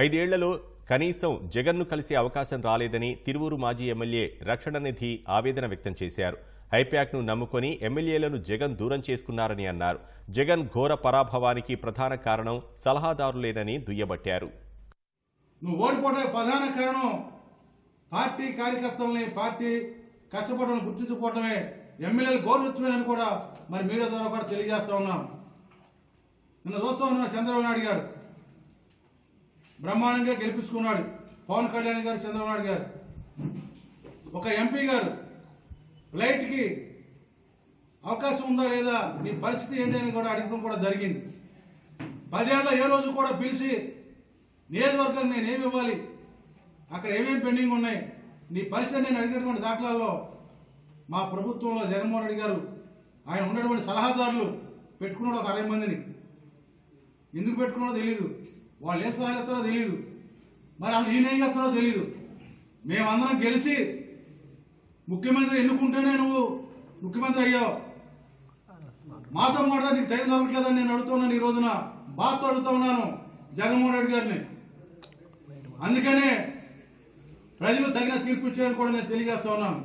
ఐదేళ్ళలో కనీసం జగన్ను కలిసే అవకాశం రాలేదని తిరువూరు మాజీ ఎమ్మెల్యే రక్షణనిధి ఆవేదన వ్యక్తం చేశారు. హైప్యాక్ను నమ్ముకొని ఎమ్మెల్యేలను జగన్ దూరం చేసుకున్నారని అన్నారు. జగన్ ఘోర పరాభవానికి ప్రధాన కారణం సలహాదారులేనని దుయ్యబట్టారు. నువ్వు ఓడిపోవడానికి ప్రధాన కారణం పార్టీ కార్యకర్తల్ని పార్టీ కష్టపడడం గుర్తించుకోవడమే ఎమ్మెల్యేలు గౌరవించమని కూడా మరి మీడియా ద్వారా కూడా తెలియజేస్తా ఉన్నాం. నిన్న చూస్తా ఉన్నాం చంద్రబాబు నాయుడు గారు బ్రహ్మాండంగా గెలిపించుకున్నాడు. పవన్ కళ్యాణ్ గారు చంద్రబాబు గారు. ఒక ఎంపీ గారు. ఫ్లైట్కి అవకాశం ఉందా లేదా? నీ పరిస్థితి ఏంటి అని కూడా అడగడం కూడా జరిగింది. పదేళ్ళ ఏ రోజు కూడా పిలిచి నియోజకవర్గం నేను ఏమి ఇవ్వాలి? అక్కడ ఏమేమి పెండింగ్ ఉన్నాయి? నీ పరిస్థితి నేను అడిగినటువంటి దాఖలాల్లో మా ప్రభుత్వంలో జగన్మోహన్ రెడ్డి గారు ఆయన ఉన్నటువంటి సలహాదారులు పెట్టుకున్నాడు ఒక అరవై మందిని. ఎందుకు పెట్టుకున్నాడో తెలియదు వాళ్ళు ఏం సలహా ఇస్తారో తెలియదు మరి అసలు ఈయన ఏం చేస్తారో తెలియదు మేమందరం గెలిచి ముఖ్యమంత్రి ఎన్నుకుంటేనే నువ్వు ముఖ్యమంత్రి అయ్యావు. మాతో మాట నీకు టైం దొరకట్లేదని నేను అడుగుతున్నాను ఈ రోజున. బాధతో అడుగుతా ఉన్నాను జగన్మోహన్ రెడ్డి గారిని. అందుకనే ప్రజలు తగిన తీర్పు ఇచ్చారని కూడా నేను తెలియజేస్తా ఉన్నాను.